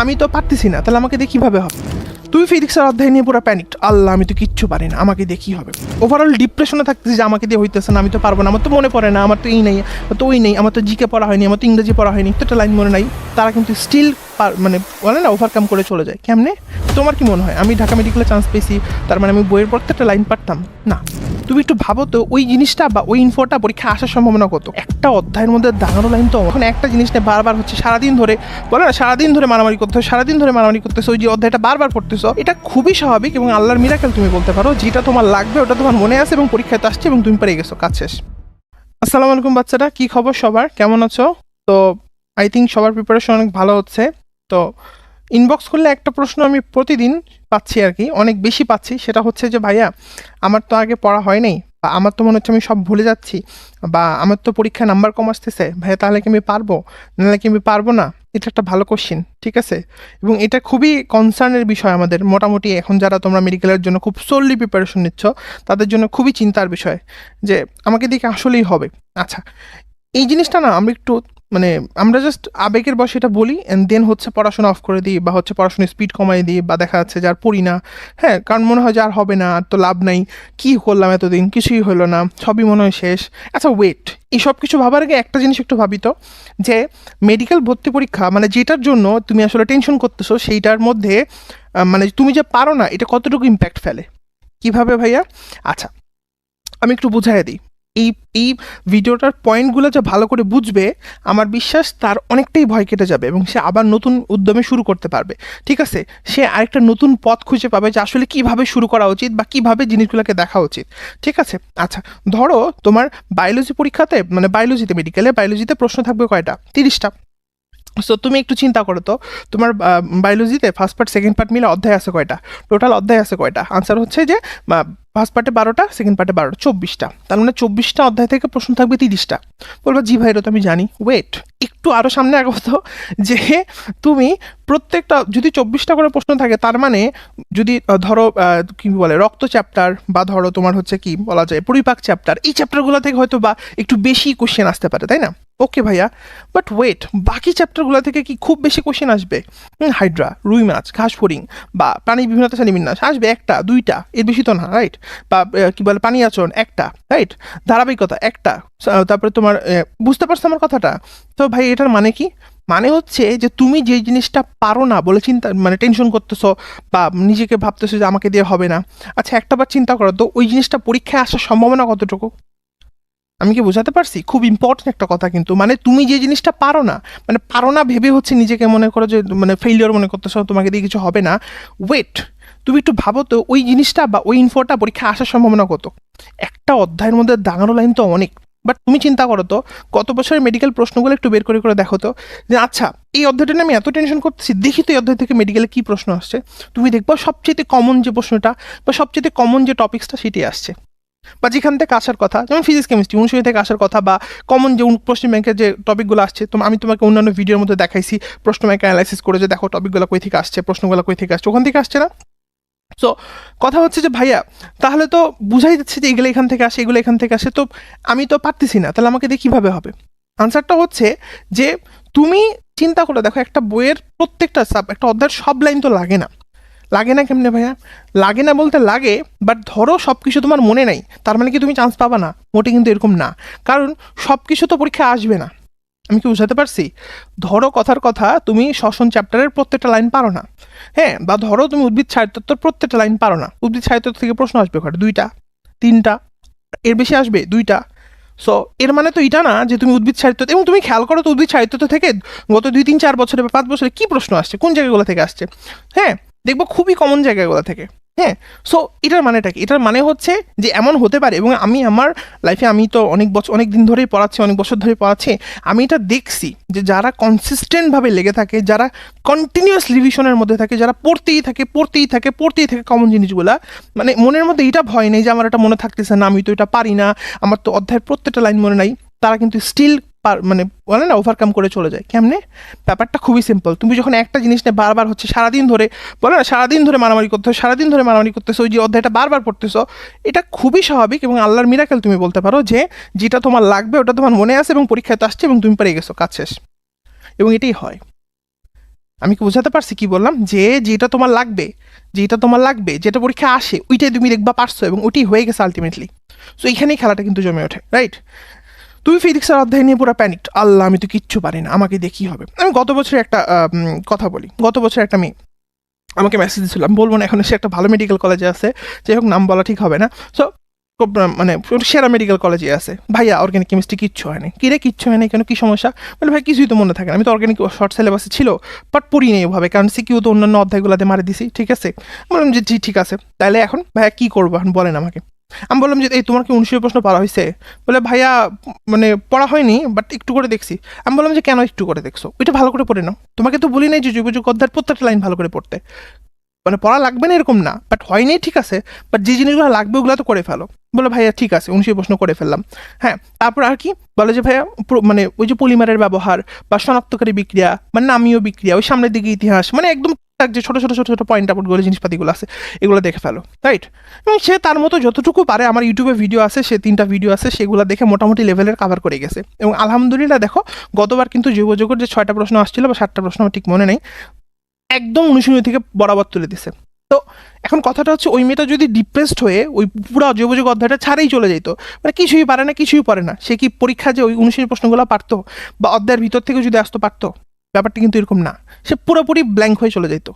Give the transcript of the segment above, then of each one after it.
আমি তো পারতেছি না, তাহলে আমাকে দিয়ে কীভাবে হবে? তুই ফিজিক্সের অধ্যায় নিয়ে পুরো প্যানিক আল্লাহ, আমি তো কিচ্ছু পারি না, আমাকে কী হবে? ওভারঅল ডিপ্রেশনে থাকতেছি যে আমাকে দিয়ে হইতেছে না, আমি তো পারব না, আমার তো মনে পড়ে না, আমার তো এই নেই তো ওই নেই, আমার তো জিকে পড়া হয়নি, আমার তো ইংরেজি পড়া হয়নি, তো একটা লাইন মনে নাই। তারা কিন্তু স্টিল মানে বলে না ওভারকাম করে চলে যায়। কেমনে? তোমার কি মনে হয়? আমি ঢাকা মেডিকেলে চান্স পেয়েছি, তার মানে আমি বইয়ের পড়তে একটা লাইন পারতাম? না। তুমি একটু ভাবো তো, ওই জিনিসটা বা ওই ইনফোটা পরীক্ষা আসার সম্ভাবনা কত? একটা অধ্যায়ের মধ্যে দাঁড়ানো লাইন তো, এখন একটা জিনিস নিয়ে বারবার হচ্ছে, সারাদিন ধরে, বলে না, সারাদিন ধরে মারামারি করতে সারাদিন ধরে মারামারি করতেছো, ওই যে অধ্যায়টা বারবার পড়তেছো, এটা খুবই স্বাভাবিক এবং আল্লাহর মিরাকেল তুমি বলতে পারো, যেটা তোমার লাগবে, ওটা তোমার মনে আছে এবং পরীক্ষায় তো আসছে এবং তুমি পেরে গেছো, কাজ শেষ। আসসালামু আলাইকুম বাচ্চারা, কি খবর সবার? কেমন আছো? তো আই থিঙ্ক সবার প্রিপারেশন অনেক ভালো হচ্ছে। তো ইনবক্স করলে একটা প্রশ্ন আমি প্রতিদিন পাচ্ছি আর কি, অনেক বেশি পাচ্ছি। সেটা হচ্ছে যে, ভাইয়া, আমার তো আগে পড়া হয় নাই, বা আমার তো মনে হচ্ছে আমি সব ভুলে যাচ্ছি, বা আমার তো পরীক্ষায় নাম্বার কম আসতেছে, ভাইয়া, তাহলে কি আমি পারব? নাহলে কি আমি পারব না? এটা একটা ভালো কোশ্চিন ঠিক আছে? এবং এটা খুবই কনসার্নের বিষয় আমাদের, মোটামুটি এখন যারা তোমরা মেডিকেলের জন্য খুব সোললি প্রিপারেশন নিচ্ছ, তাদের জন্য খুবই চিন্তার বিষয়, যে আমাকে দেখে আসলেই হবে। আচ্ছা এই জিনিসটা না আমরা একটু মানে আমরা জাস্ট আবেগের বসে এটা বলি অ্যান্ড দেন হচ্ছে পড়াশোনা অফ করে দিই, বা হচ্ছে পড়াশোনার স্পিড কমাই দিই, বা দেখা যাচ্ছে যে আর পড়ি না। হ্যাঁ কারণ মনে হয় যে আর হবে না, আর তো লাভ নাই। কী করলাম এতদিন? কিছুই হলো না, সবই মনে হয় শেষ। আচ্ছা ওয়েট এই সব কিছু ভাবার আগে একটা জিনিস একটু ভাবিত যে মেডিকেল ভর্তি পরীক্ষা মানে যেটার জন্য তুমি আসলে টেনশন করতেছো, সেইটার মধ্যে মানে তুমি যে পারো না, এটা কতটুকু ইম্প্যাক্ট ফেলে? কীভাবে ভাইয়া? আচ্ছা আমি একটু বুঝাই দিই। এই এই ভিডিওটার পয়েন্টগুলো যে ভালো করে বুঝবে, আমার বিশ্বাস তার অনেকটাই ভয় কেটে যাবে এবং সে আবার নতুন উদ্যমে শুরু করতে পারবে। ঠিক আছে? সে আরেকটা নতুন পথ খুঁজে পাবে যে আসলে কীভাবে শুরু করা উচিত বা কীভাবে জিনিসগুলোকে দেখা উচিত। ঠিক আছে? আচ্ছা ধরো তোমার বায়োলজি পরীক্ষাতে মানে বায়োলজিতে মেডিকেলে বায়োলজিতে প্রশ্ন থাকবে কয়টা? তিরিশটা। সো তুমি একটু চিন্তা করো তো, তোমার বায়োলজিতে ফার্স্ট পার্ট সেকেন্ড পার্ট মিলে অধ্যায় আছে কয়টা? টোটাল অধ্যায় আছে কয়টা? আনসার হচ্ছে যে ফার্স্ট পার্টে বারোটা, সেকেন্ড পার্টে বারোটা, চব্বিশটা। তার মানে চব্বিশটা অধ্যায় থেকে প্রশ্ন থাকবে তিরিশটা। বলব, জি ভাই তো আমি জানি। ওয়েট একটু আরও সামনে আগত যে তুমি প্রত্যেকটা, যদি চব্বিশটা করে প্রশ্ন থাকে, তার মানে যদি ধরো কি বলে, রক্ত চ্যাপ্টার বা ধরো তোমার হচ্ছে কি বলা যায়, পরিপাক চ্যাপ্টার এই চ্যাপ্টারগুলো থেকে হয়তো বা একটু বেশি কোশ্চেন আসতে পারে, তাই না? ওকে ভাইয়া। বাট ওয়েট বাকি চ্যাপ্টারগুলো থেকে কি খুব বেশি কোশ্চেন আসবে? হাইড্রা, রুই মাছ, ঘাস ফড়িং বা প্রাণী বিভিন্নতা শ্রেণি বিন্যাস, আসবে একটা, দুইটা, এর বেশি তো না রাইট বা কি বলে, পানি আচরণ, একটা রাইট ধারাবাহিকতা, একটা। তারপরে তোমার বুঝতে পারছ আমার কথাটা? তো ভাই, এটার মানে কি? মানে হচ্ছে যে তুমি যে জিনিসটা পারো না বলে চিন্তা মানে টেনশন করতেছো বা নিজেকে ভাবতেছো যে আমাকে দিয়ে হবে না আচ্ছা একটা বার চিন্তা করো, তো ওই জিনিসটা পরীক্ষায় আসার সম্ভাবনা কতটুকু? আমি কি বোঝাতে পারছি? খুব ইম্পর্টেন্ট একটা কথা কিন্তু মানে তুমি যে জিনিসটা পারো না মানে পারো না ভেবে হচ্ছে নিজেকে মনে করো যে মানে ফেইলিওর মনে করতেছো, তোমাকে দিয়ে কিছু হবে না ওয়েট তুমি একটু ভাবো তো, ওই জিনিসটা বা ওই ইনফোটা পরীক্ষা আসার সম্ভাবনা কত? একটা অধ্যায়ের মধ্যে দাঁড়ানো লাইন তো অনেক বাট তুমি চিন্তা করো তো, গত বছরের মেডিকেল প্রশ্নগুলো একটু বের করে করে দেখো তো, যে আচ্ছা এই অধ্যায়টা নিয়ে আমি এত টেনশন করতেছি, দেখি তো এই অধ্যায় থেকে মেডিকেলে কী প্রশ্ন আসছে। তুমি দেখব সবচেয়ে কমন যে প্রশ্নটা বা সবচেয়ে কমন যে টপিক্সটা সেটি আসছে। বা যেখান থেকে আসার কথা, যেমন ফিজিক্স কেমিস্ট্রি অনুশীলনী থেকে আসার কথা বা কমন যে প্রশ্ন ব্যাংকের যে টপিকগুলো আসছে তো আমি তোমাকে অন্যান্য ভিডিওর মধ্যে দেখাইছি, প্রশ্ন ব্যাংক অ্যানালাইসিস করে যে দেখো টপিকগুলো কই থেকে আসছে, প্রশ্নগুলো কই থেকে আসছে, ওখান থেকে আসছে না? সো কথা হচ্ছে যে, ভাইয়া, তাহলে তো বুঝাই যাচ্ছে যে, এগুলো এখান থেকে আসে, এগুলো এখান থেকে আসে, তো আমি তো পারতেছি না, তাহলে আমাকে দিয়ে কীভাবে হবে? আনসারটা হচ্ছে যে, তুমি চিন্তা করে, দেখো একটা বইয়ের প্রত্যেকটা সাব একটা অধ্যায়ের সব লাইন তো লাগে না। লাগে না কেমনে ভাইয়া? লাগে না বলতে লাগে বাট ধরো সব কিছু তোমার মনে নাই, তার মানে কি তুমি চান্স পাবা না? মোটে কিন্তু এরকম না। কারণ সব কিছু তো পরীক্ষা আসবে না। আমি কি বুঝাতে পারছি? ধরো কথার কথা, তুমি শ্বসন চ্যাপ্টারের প্রত্যেকটা লাইন পারো না। হ্যাঁ বা ধরো তুমি উদ্ভিদ সাহিত্যত্বর প্রত্যেকটা লাইন পারো না। উদ্ভিদ সাহিত্যত্ব থেকে প্রশ্ন আসবে কটা দুইটা, তিনটা, এর বেশি আসবে, দুইটা। সো এর মানে তো এটা না যে তুমি উদ্ভিদ সাহিত্য এবং তুমি খেয়াল করো তো উদ্ভিদ সাহিত্য থেকে গত দুই, তিন, চার বছরে বা পাঁচ বছরে কী প্রশ্ন আসছে, কোন জায়গাগুলো থেকে আসছে। হ্যাঁ দেখব খুবই কমন জায়গাগুলো থেকে। হ্যাঁ সো এটার মানেটা কি? এটার মানে হচ্ছে যে এমন হতে পারে এবং আমি আমার লাইফে আমি তো অনেক বছর অনেক দিন ধরেই পড়াচ্ছি, অনেক বছর ধরে পড়াচ্ছি, আমি এটা দেখছি যে যারা কনসিস্টেন্টভাবে লেগে থাকে, যারা কন্টিনিউয়াস রিভিশনের মধ্যে থাকে, যারা পড়তেই থাকে পড়তেই থাকে পড়তেই থাকে কমন জিনিসগুলা মানে মনের মধ্যে এটা ভয় নেই যে আমার এটা মনে থাকতেছে না, আমি তো এটা পারি না, আমার তো অধ্যায়ের প্রত্যেকটা লাইন মনে নাই, তারা কিন্তু স্টিল মানে বলে না ওভারকাম করে চলে যায়। কেমনে? ব্যাপারটা খুবই সিম্পল তুমি যখন একটা জিনিস নিয়ে বারবার হচ্ছে, সারাদিন ধরে, বলে না, সারাদিন ধরে মারামারি করতেছো সারাদিন ধরে মারামারি করতেছো ওই যে অধ্যায়টা বারবার পড়তেছো, এটা খুবই স্বাভাবিক এবং আল্লাহর মিরাকেল তুমি বলতে পারো যে, যেটা তোমার লাগবে, ওটা তোমার মনে আছে এবং পরীক্ষায় তো আসছে এবং তুমি পেরে গেছো, কাজ শেষ। এবং এটাই হয়। আমি কি বোঝাতে পারছি কি বললাম? যে, যেটা তোমার লাগবে, যেটা তোমার লাগবে, যেটা পরীক্ষা আসে, ওইটাই তুমি দেখবা পারছ এবং ওইটাই হয়ে গেছে আলটিমেটলি সো এইখানেই খেলাটা কিন্তু জমে ওঠে রাইট তুমি ফিজিক্সের অধ্যায় নিয়ে পুরো প্যানিক আল্লাহ, আমি তো কিচ্ছু পারি না, আমাকে দেখি হবে। আমি গত বছর একটা কথা বলি। গত বছর একটা মেয়ে আমাকে মেসেজ দিয়েছিল আমি বলব না, এখন সে একটা ভালো মেডিকেল কলেজে আছে। যাই হোক, নাম বলা ঠিক হবে না। সো মানে সেরা মেডিকেল কলেজে আছে। ভাইয়া অর্গানিক কেমিস্ট্রি কিচ্ছু হয়নি কিরে, কিচ্ছু হয়নি কেন? কী সমস্যা? বলে, ভাই, কিছুই তো মনে থাকে না। আমি তো অর্গানিক শর্ট সিলেবাসে ছিল বাট পড়ি নেই ওভাবে। কারণ সিকিউ তো অন্যান্য অধ্যায়গুলোতে মারে দিছি, ঠিক আছে? বললাম যে, জি, ঠিক আছে। তাহলে এখন, ভাইয়া, কী করব? এখন বলেন আমাকে। আমি বললাম যে, এই, তোমার কি উনিশশো প্রশ্ন পড়া হয়েছে বলে, ভাইয়া মানে পড়া হয়নি বাট একটু করে দেখছি। আমি বললাম যে, কেন একটু করে দেখছ? ওইটা ভালো করে পড়ে নাও। তোমাকে তো বলি নাই যে, যুবযুগ অধ্যায়ের প্রত্যেকটা লাইন ভালো করে পড়তে। মানে পড়া লাগবে না এরকম না বাট হয়নি, ঠিক আছে বাট যে জিনিসগুলো লাগবে, ওগুলো তো করে ফেলো। বলে, ভাইয়া, ঠিক আছে উনিশে প্রশ্ন করে ফেললাম। হ্যাঁ তারপর আর কি, বলে যে, ভাইয়া মানে ওই যে পলিমারের ব্যবহার বা শনাক্তকারী বিক্রিয়া বা নামীয় বিক্রিয়া, ওই সামনের দিকে ইতিহাস মানে একদম টুকটাক যে ছোটো ছোটো ছোটো ছোটো পয়েন্ট আপগুলো জিনিসপাতিগুলো আছে, এগুলো দেখে ফেলো রাইট এবং সে তার মতো যতটুকু পারে, আমার ইউটিউবে ভিডিও আছে, সে তিনটা ভিডিও আছে, সেগুলো দেখে মোটামুটি লেভেলের কাভার করে গেছে। এবং আলহামদুলিল্লাহ দেখো, গতবার কিন্তু যুবযোগের যে ছয়টা প্রশ্ন আসছিল বা সাতটা প্রশ্ন আমার ঠিক মনে নেই, একদম অনুশীলনী থেকে বরাবর তুলে দিছে। তো এখন কথাটা হচ্ছে, ওই মেয়েটা যদি ডিপ্রেসড হয়ে ওই পুরো যোগাযোগ অধ্যায়টা ছাড়াই চলে যেত মানে কিছুই পারে না, কিছুই পারে না, সে কি পরীক্ষা যে ওই অনুশীলনী প্রশ্নগুলো পারতো? বা অধ্যায়ের ভিতর থেকে যদি আসতো, পারতো? ব্যাপারটা কিন্তু এরকম না। সে পুরোপুরি ব্ল্যাঙ্ক হয়ে চলে যেত।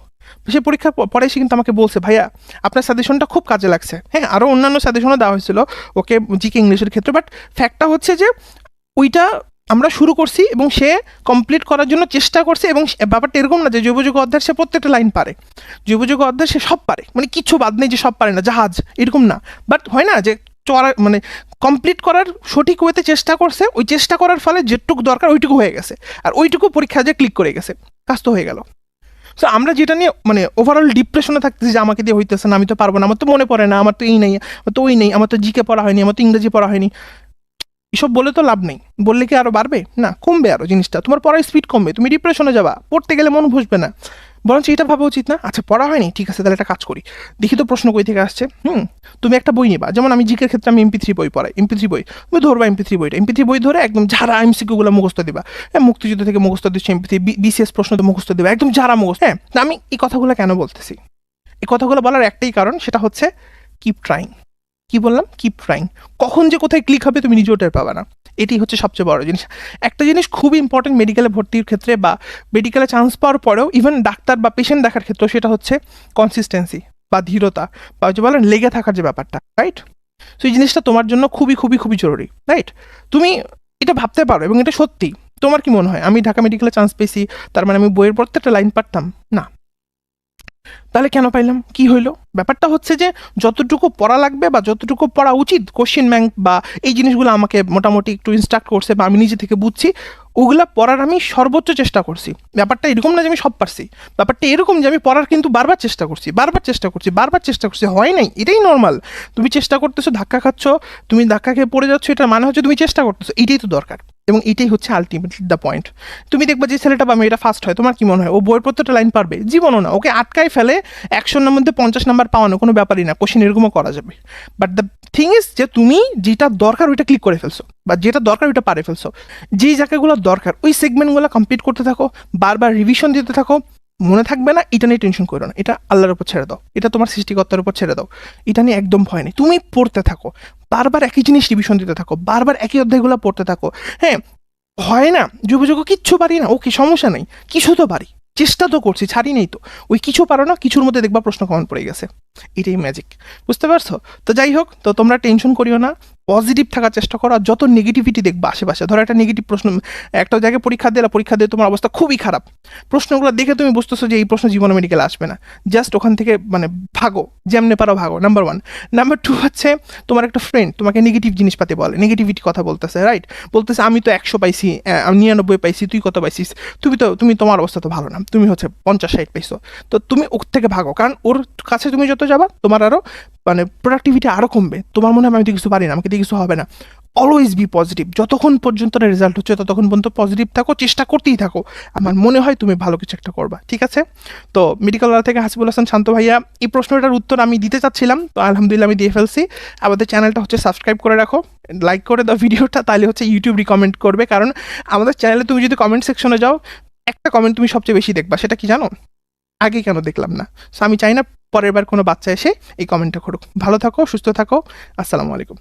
সে পরীক্ষার পরে সে কিন্তু আমাকে বলছে, ভাইয়া, আপনার সাজেশনটা খুব কাজে লাগছে। হ্যাঁ আরও অন্যান্য সাজেশনও দেওয়া হয়েছিল, ওকে জিকে ইংলিশের ক্ষেত্রে। বাট ফ্যাক্টটা হচ্ছে যে, ওইটা আমরা শুরু করছি এবং সে কমপ্লিট করার জন্য চেষ্টা করছে এবং ব্যাপারটা এরকম না যে যুবযুগ অধ্যায় সে প্রত্যেকটা লাইন পারে। যুবযুগ অধ্যায় সে সব পারে। মানে কিছু বাদ নেই যে সব পারে না, জাহাজ, এরকম না। বাট হয় না যে চড়া মানে কমপ্লিট করার সঠিক ওয়েতে চেষ্টা করছে, ওই চেষ্টা করার ফলে যেটুকু দরকার ওইটুকু হয়ে গেছে। আর ওইটুকু পরীক্ষা যে ক্লিক করে গেছে কাজ তো হয়ে গেল। সো আমরা যেটা নিয়ে মানে ওভারঅল ডিপ্রেশনে থাকতেছি যে আমাকে দিয়ে হইতেছে না, আমি তো পারব না, আমার তো মনে পড়ে না, আমার তো এই নেই, আমার তো ওই নেই, আমার তো জিকে পড়া হয়নি, আমার তো ইংরেজি পড়া হয়নি। এসব বলে তো লাভ নেই। বললে কি আরও বাড়বে? না, কমবে আরও জিনিসটা। তোমার পড়ার স্পিড কমবে। তুমি ডিপ্রেশনে যাবা, পড়তে গেলে মন বসবে না। বরঞ্চ এটা ভাবা উচিত না। আচ্ছা পড়া হয়নি? ঠিক আছে, তাহলে একটা কাজ করি। দেখি তো প্রশ্ন কই থেকে আসছে। হুম, তুমি একটা বই নিবা। যেমন আমি জিকের ক্ষেত্রে আমি এমপি থ্রি বই পড়াই। এমপি থ্রি বই। তুমি ধরবা এমপি থ্রি বইটা। এমপি থ্রি বই ধরে একদম যারা এমসিকিউগুলো মুখস্থ দিবা। হ্যাঁ মুক্তিযুদ্ধ থেকে মুখস্থ দিচ্ছে এমপি থ্রি বিসিএস প্রশ্ন তো মুখস্থ দিবা। একদম যারা মুখস্থ। হ্যাঁ আমি এই কথাগুলো কেন বলতেছি? এই কথাগুলো বলার একটাই কারণ, সেটা হচ্ছে কিপ ট্রাইং কি বললাম? কিপ ট্রাইং কখন যে কোথায় ক্লিক হবে তুমি নিজেও টের পাবে না। এটি হচ্ছে সবচেয়ে বড় জিনিস। একটা জিনিস খুব ইম্পর্টেন্ট মেডিকেলে ভর্তির ক্ষেত্রে বা মেডিকেলে চান্স পাওয়ার পরেও ইভেন ডাক্তার বা পেশেন্ট দেখার ক্ষেত্রেও সেটা হচ্ছে কনসিস্টেন্সি বা ধীরতা বা যে বলেন লেগে থাকার যে ব্যাপারটা রাইট সো এই জিনিসটা তোমার জন্য খুবই খুবই খুবই জরুরি রাইট তুমি এটা ভাবতে পারো এবং এটা সত্যি। তোমার কি মনে হয়? আমি ঢাকা মেডিকেলে চান্স পেয়েছি, তার মানে আমি বইয়ের প্রত্যেকটা লাইন পারতাম? না। তাহলে কেন পাইলাম? কি হইল? ব্যাপারটা হচ্ছে যে যতটুকু পড়া লাগবে বা যতটুকু পড়া উচিত কোশ্চেন ব্যাংক বা এই জিনিসগুলো আমাকে মোটামুটি একটু ইনস্ট্রাক্ট করছে বা আমি নিজে থেকে বুঝছি, ওগুলা পড়ার আমি সর্বোচ্চ চেষ্টা করছি। ব্যাপারটা এরকম না যে আমি সব পারছি। ব্যাপারটা এরকম যে আমি পড়ার কিন্তু বারবার চেষ্টা করছি, বারবার চেষ্টা করছি, বারবার চেষ্টা করছি, হয় নাই, এটাই নর্মাল তুমি চেষ্টা করতেছো, ধাক্কা খাচ্ছ, তুমি ধাক্কা খেয়ে পড়ে যাচ্ছ এটা মানে হচ্ছে তুমি চেষ্টা করতেছো, এটাই তো দরকার। এবং এটাই হচ্ছে আলটিমেটলি দ্য পয়েন্ট তুমি দেখবে যে ছেলেটা বা মেয়েটা ফার্স্ট হয়, তোমার কি মনে হয়? ও বইয়ের প্রত্যেকটা লাইন পারবে? জীবনও না, ওকে আটকায় ফেলে একশোর মধ্যে পঞ্চাশ নাম্বার পাওয়ানো কোনো ব্যাপারই না কোশ্চেন এরকমও করা যাবে। বাট দ্য থিং ইজ যে তুমি যেটা দরকার ওইটা ক্লিক করে ফেলছো, বা যেটা দরকার ওইটা পারে ফেলছো। যেই জায়গাগুলো দরকার, ওই সেগমেন্টগুলো কমপ্লিট করতে থাকো, বারবার রিভিশন দিতে থাকো, মনে থাকবে না, এটা নিয়ে টেনশন করো না। এটা আল্লাহর উপর ছেড়ে দাও, এটা তোমার সৃষ্টিকর্তার উপর ছেড়ে দাও, এটা নিয়ে একদম ভয় নেই। তুমি পড়তে থাকো, বারবার একই জিনিস রিভিশন দিতে থাকো, বারবার একই অধ্যায়গুলো পড়তে থাকো হ্যাঁ হয় না যুব যুগ কিচ্ছু পারি না, ওকে সমস্যা নেই, কিছু তো পারি। চেষ্টা তো করছি ছাড়ি নেই তো। ওই কিছু পারো না, কিছুর মধ্যে দেখবা প্রশ্ন কমন পড়ে গেছে। এটাই ম্যাজিক বুঝতে পারছ? তো যাই হোক, তো তোমরা টেনশন করিও না। পজিটিভ থাকার চেষ্টা করো আর যত নেগেটিভিটি দেখবা আশেপাশে, ধরো একটা নেগেটিভ প্রশ্ন, একটা জায়গায় পরীক্ষা দিলে, পরীক্ষা দিয়ে তোমার অবস্থা খুবই খারাপ। প্রশ্নগুলো দেখে তুমি বুঝতেছো যে এই প্রশ্ন জীবনে মেডিকেল আসবে না। জাস্ট ওখান থেকে মানে ভাগো, যেমনে পারো ভাগো নাম্বার ওয়ান নাম্বার টু হচ্ছে তোমার একটা ফ্রেন্ড তোমাকে নেগেটিভ জিনিসপাতি বলে নেগেটিভিটি কথা বলতেছে রাইট বলতেছে, আমি তো একশো পাইছি নিরানব্বই পাইছি, তুই কত পাইছিস? তুমি তো, তুমি তোমার অবস্থা তো ভালো না, তুমি হচ্ছে পঞ্চাশ, ষাট পাইছো। তো তুমি ওর থেকে ভাগো, কারণ ওর কাছে তুমি যত যাবা, তোমার আরও মানে প্রোডাক্টিভিটি আরও কমবে। তোমার মনে হবে আমি তো কিছু পারি না, আমাকে দিয়ে কিছু হবে না। অলওয়েজ বি পজিটিভ যতক্ষণ পর্যন্ত না রেজাল্ট হচ্ছে, ততক্ষণ পর্যন্ত পজিটিভ থাকো, চেষ্টা করতেই থাকো। আমার মনে হয় তুমি ভালো কিছু একটা করবা, ঠিক আছে? তো মেডিকেল থেকে হাসিবুল হাসান, শান্ত ভাইয়া, এই প্রশ্নটার উত্তর আমি দিতে চাচ্ছিলাম। তো আলহামদুলিল্লাহ আমি দিয়ে ফেলছি। আমাদের চ্যানেলটা হচ্ছে সাবস্ক্রাইব করে রাখো লাইক করে দাও ভিডিওটা তাহলে হচ্ছে ইউটিউব রিকমেন্ড করবে। কারণ আমাদের চ্যানেলে তুমি যদি কমেন্ট সেকশনে যাও, একটা কমেন্ট তুমি সবচেয়ে বেশি দেখবা, সেটা কি জানো? আগে কেন দেখলাম না? সো আমি চাই না পরের বার কোনো বাচ্চা এসে এই কমেন্টটা করুক। ভালো থাকো, সুস্থ থাকো। আসসালামু আলাইকুম।